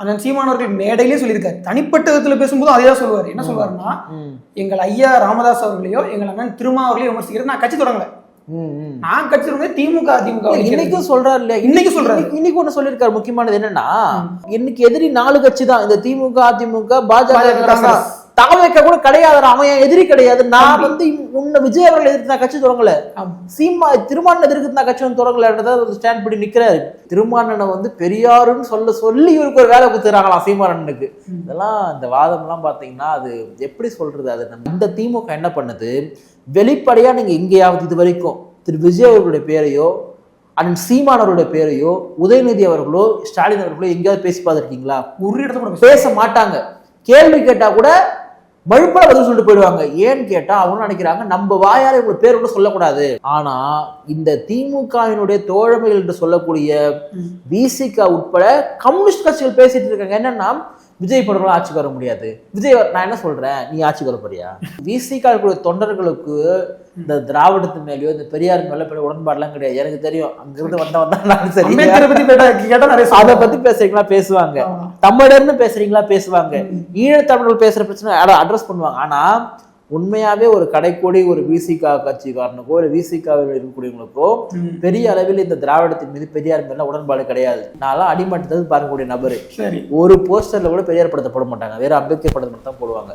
அண்ணன் சீமானவர்கள் மேடையிலே சொல்லியிருக்காரு. தனிப்பட்ட விதத்துல பேசும்போது அதே தான் சொல்லுவார். என்ன சொல்லுவாருன்னா எங்கள் ஐயா ராமதாஸ் அவர்களையோ எங்கள் அண்ணன் திருமாவர்களையோ விமர்சிக்கிறது. நான் கட்சி தொடங்கல. நான் கட்சி தொடங்க திமுக அதிமுக இல்ல, இன்னைக்கும் சொல்றாரு இல்லையா? இன்னைக்கு சொல்றாரு. இன்னைக்கு- ஒண்ணு சொல்லியிருக்காரு. முக்கியமானது என்னன்னா இன்னைக்கு எதிரி நாலு கட்சி தான். இந்த திமுக அதிமுக பாஜக. தாவேக்க கூட கிடையாது அவன் எதிரி கிடையாது. நான் வந்து உன்னை விஜய் அவர்கள் எதிர்த்து நான் கட்சி தொடங்கல. சீமா திருமான் எதிர்த்து நான் கட்சி வந்து தொடங்கலன்றத ஸ்டாண்ட் பண்ணி நிக்கிறாரு. திருமானனை வந்து பெரியாருன்னு சொல்ல சொல்லி இவருக்கு ஒரு வேலை கொடுத்துறாங்களாம் சீமானனுக்கு இதெல்லாம் இந்த வாதம்லாம் பார்த்தீங்கன்னா அது எப்படி சொல்றது? அது நம்ம இந்த திமுக என்ன பண்ணுது? வெளிப்படையா நீங்க எங்கேயாவது இது வரைக்கும் திரு விஜய் அவர்களுடைய பேரையோ அண்ணன் சீமான் அவருடைய பேரையோ உதயநிதி அவர்களோ ஸ்டாலின் அவர்களோ எங்கேயாவது பேசி பார்த்துருக்கீங்களா? ஒரு இடத்துல கூட பேச- பேச மாட்டாங்க. கேள்வி கேட்டா கூட மழுப்பல பதில் சொல்லிட்டு போயிடுவாங்க. ஏன்னு கேட்டா அவங்க நினைக்கிறாங்க நம்ம வாயால இவங்க பேர் கூட சொல்லக்கூடாது. ஆனா இந்த திமுகவினுடைய தோழமைகள் என்று சொல்லக்கூடிய. விசிக உட்பட கம்யூனிஸ்ட் கட்சிகள் பேசிட்டு இருக்காங்க. என்னன்னா விஜய் படங்களும் ஆட்சிக்கு வர முடியாது. விஜய் நான் என்ன சொல்றேன்? நீ ஆட்சிக்கு வர போறியா? விசிக இருக்கக்கூடிய தொண்டர்களுக்கு இந்த திராவிடத்து மேலயோ இந்த பெரியார் மேல பெரிய உடன்பாடுலாம் கிடையாது. எனக்கு தெரியும். அங்கிருந்து வந்த வந்தாலும் சரி. அதை. பத்தி பேசுறீங்களா? பேசுவாங்க. தமிழர்னு பேசுறீங்களா? பேசுவாங்க. ஈழத்தமிழர்கள் பேசுற பிரச்சனை அட்ரஸ் பண்ணுவாங்க. ஆனா உண்மையாவே ஒரு கடைக்கோடி ஒரு விசிகா கட்சிக்காரனுக்கோ இல்லை விசிகாவில் இருக்கக்கூடியவங்களுக்கோ. பெரிய அளவில் இந்த திராவிடத்தின் மீது பெரியார் மேல உடன்பாடு கிடையாது. நான்லாம் அடிமட்டத்தில் பார்க்கக்கூடிய நபர். ஒரு போஸ்டர்ல கூட பெரியார் படத்தை போட மாட்டாங்க. வேற அம்பேத்கர் படத்தை மட்டும் தான் போடுவாங்க.